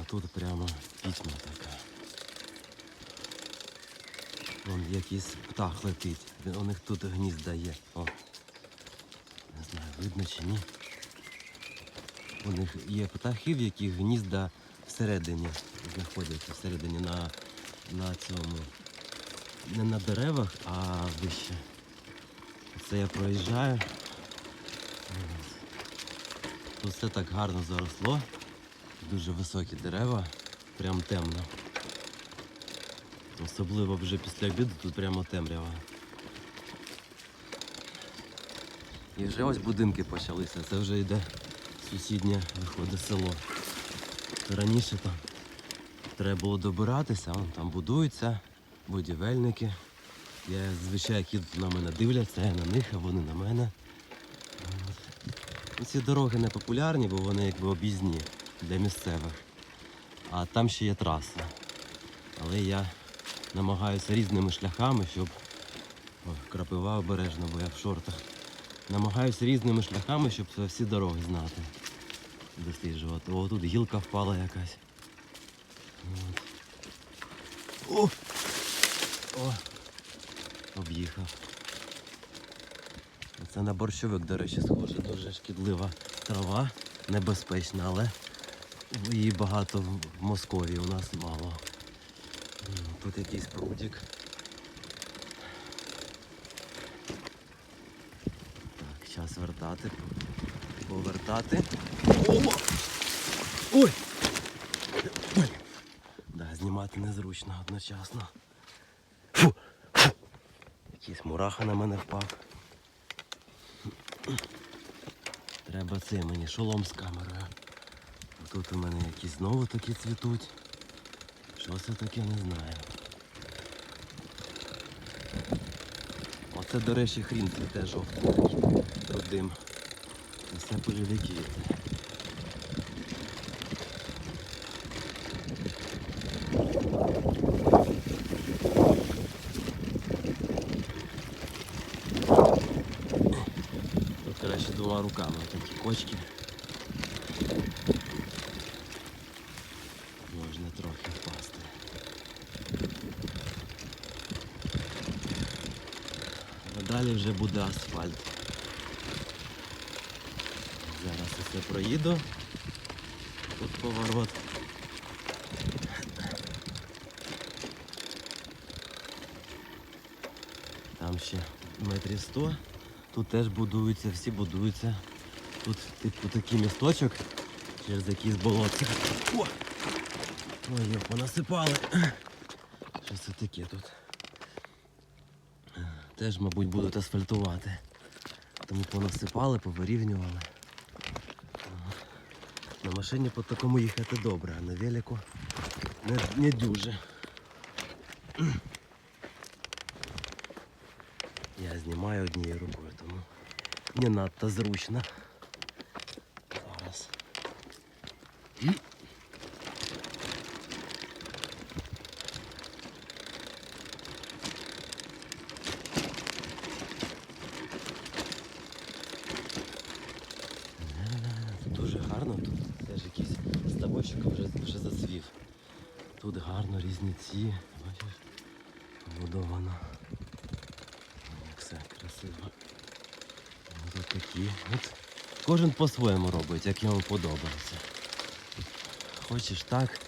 А тут прямо пітьма така. Вон якийсь птах летить. Він- У них тут гнізда є. О. Не знаю, видно чи ні. У них є птахи, в яких гнізда всередині знаходяться, всередині на, на цьому. Не на деревах, а вище. Це я проїжджаю. Тут все так гарно заросло. Дуже високі дерева, прям темно. Особливо вже після обіду тут прямо темрява. І вже ось будинки почалися. Це вже йде сусіднє виходить село. Раніше там треба було добиратися, вон там будуються будівельники. Я звичайно, які на мене дивляться, я на них, а вони на мене. Ці дороги не популярні, бо вони якби об'їзні для місцевих. А там ще є траса. Але я намагаюся різними шляхами, щоб. Ой, крапива обережно, бо я в шортах. Намагаюся різними шляхами, щоб всі дороги знати. Досліджувати. О, тут гілка впала якась. От. О! О! Об'їхав. Це на борщовик, до речі, схоже, дуже шкідлива трава, небезпечна, але її багато в Московії у нас мало. Тут якийсь прудик. Так, час вертати. Повертати. О! Ой! Да, знімати незручно одночасно. Фу! Якийсь мураха на мене впав. Треба це мені шолом з камерою. Тут у мене якісь знову такі цвітуть. Що це таке, не знаю. Оце, до речі, хрін цвіте жовтий. Дим. Це все польовики. Тут краще двома руками такі кочки. Можна трохи впасти. А далі вже буде асфальт. Зараз я все проїду. Тут поворот. Там ще метрів 100. Тут теж будуються, всі будуються. Тут типу такий місточок через якийсь болотце. О! Ой, йоп, понасипали. Що це таке тут? Теж, мабуть, будуть асфальтувати. Тому понасипали, повирівнювали. На машині по такому їхати добре, а на велику не, не дуже. Я знімаю однією рукою, тому не надто зручно. Зараз. Тут гарно, тут теж якийсь ставочок вже, вже зацвів. Тут гарно різні ці, бачиш, побудовано. Як все красиво. Ну, Тут такі. От кожен по-своєму робить, як йому подобається. Хочеш так,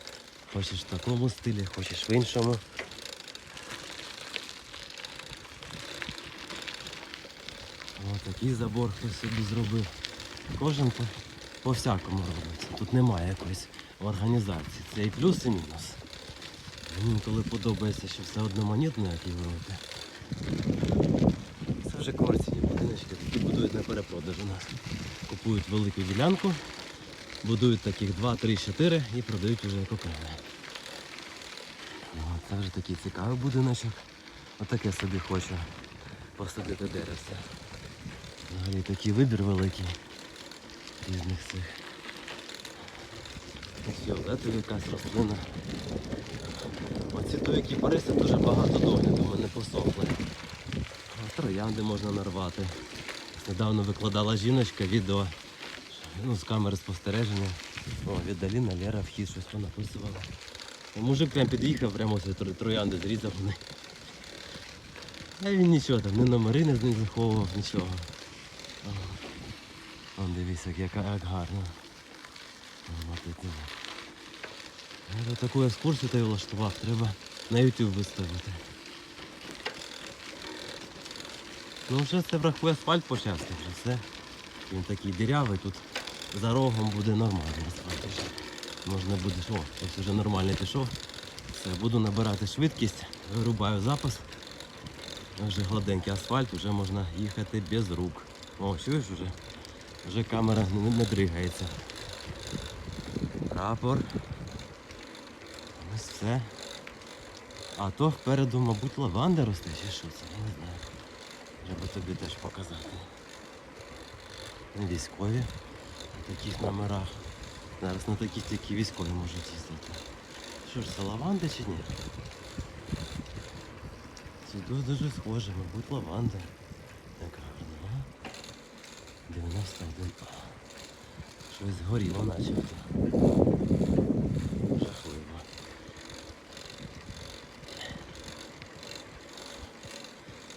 хочеш в такому стилі, хочеш в іншому. Ось такий забор хтось собі зробив. Кожен по, по всякому робиться. Тут немає якоїсь організації. Це і плюс, і мінус. Мені інколи подобається, що все одноманітно, як Європі. Це вже комерційні будиночки, такі будують на перепродаж у нас. Купують велику ділянку, будують таких 2, 3, 4 і продають вже як окремо. О, Це вже такий цікавий будиночок. Отаке собі хочу посадити деревце. Взагалі такий вибір великий різних цих. Ось фіолетові якась рослина. Оці туї кіпариси дуже багато догляду, мене посохли. Троянди можна нарвати. Недавно викладала жіночка відео ну, з камери спостереження. О, віддаліна Лера вхід щось понаписувала. Мужик прям під'їхав, прямо ось троянди зрізав вони. А він нічого там, ні номери не не заховував, нічого. О, Вон дивись, як, гарно. Тут таку екскурсію той влаштував, треба на YouTube виставити. Ну вже це врахує асфальт почався, вже все. Він такий дірявий, тут за рогом буде нормальний асфальт. Можна буде, о, ось вже нормально пішов. Все, буду набирати швидкість, вирубаю запас. Вже гладенький асфальт, вже можна їхати без рук. О, чуєш вже? Вже камера не, не дригається. Прапор. Ось все. А то впереду, мабуть, лаванда росте, чи що це, я не знаю. Треба тобі теж показати. Військові на таких номерах. Зараз на таких тільки військові можуть їздити. Що ж, це лаванда чи ні? Це дуже схоже, мабуть, лаванда. Як гарно, а? 91 А. Щось згоріло начебто. Жахливо.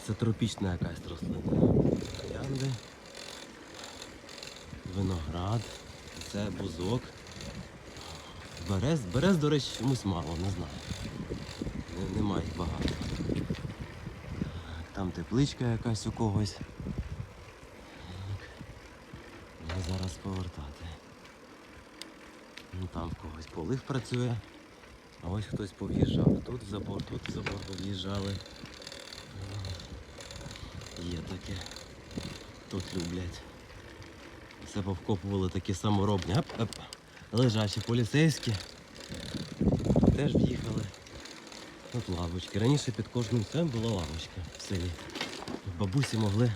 Це тропічна якась рослина. Троянди, виноград, це бузок. Берез, берез, до речі, чомусь мало, не знаю. Не- Немає багато. Там тепличка якась у когось. Треба зараз повертати. Ну там в когось полив працює. А ось хтось пов'їжджав. Тут забор, тут в забор пов'їжджали. Є таке. Тут люблять. Все повкопували такі саморобні. Ап, ап. Лежачі поліцейські. Теж в'їхали. Тут лавочки. Раніше під кожним цем була лавочка в селі. Бабусі могли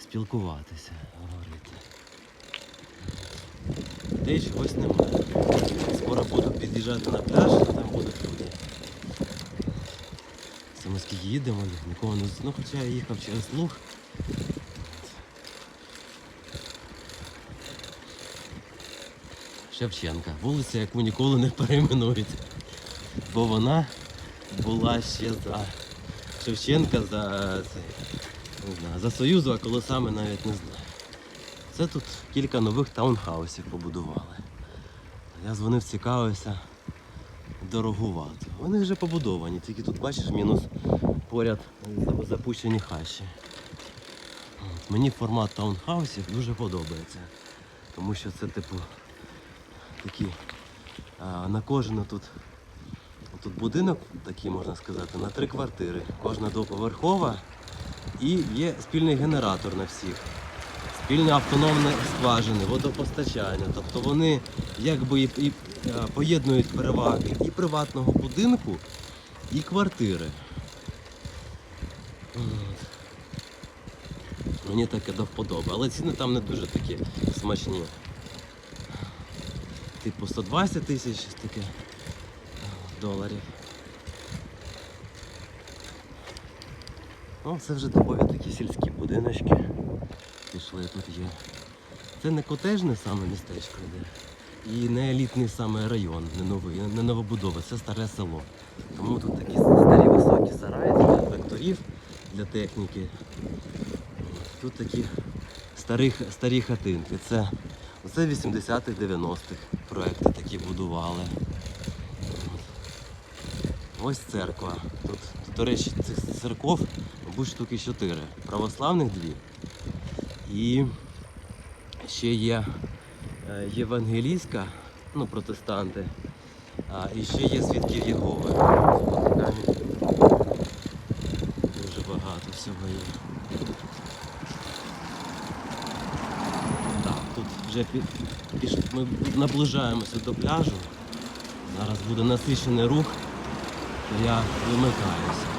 спілкуватися, Людей чогось немає. Скоро буду під'їжджати на пляж, там будуть люди. Це ми скільки їдемо, нікого не Ну хоча я їхав через луг. Шевченка. Вулиця, яку ніколи не перейменують. Бо вона була ще за Шевченка, за, не знаю, за Союзу, а коли саме навіть не знаю. Це тут кілька нових таунхаусів побудували. Я дзвонив, цікавився. Дорогувато. Вони вже побудовані, тільки тут бачиш мінус поряд запущені хащі. Мені формат таунхаусів дуже подобається. Тому що це типу такі а, на кожну тут. Тут будинок такий можна сказати, на три квартири. Кожна двоповерхова і є спільний генератор на всіх. Спільне автономне скважини, водопостачання. Тобто вони якби і, і е, поєднують переваги і приватного будинку, і квартири. Мені таке до вподоби, але ціни там не дуже такі смачні. Типу 120 тисяч таке е, доларів. Ну, це вже типові такі сільські будиночки. Пішли тут є. Це не котежне саме містечко йде. І не елітний саме район, не новий, не новобудова, це старе село. Тому тут такі старі високі сараї для тракторів, для техніки. Тут такі старі, старі хатинки. Це, оце 80-х, 90-х проекти такі будували. Ось церква. Тут, до речі, цих церков, мабуть, штуки чотири. Православних дві. І ще є е, євангелійська, ну, протестанти. А, і ще є свідків Єгови. Дуже багато всього є. Так, тут вже пі- піш... ми наближаємося до пляжу. Зараз буде насичений рух, то я вимикаюся.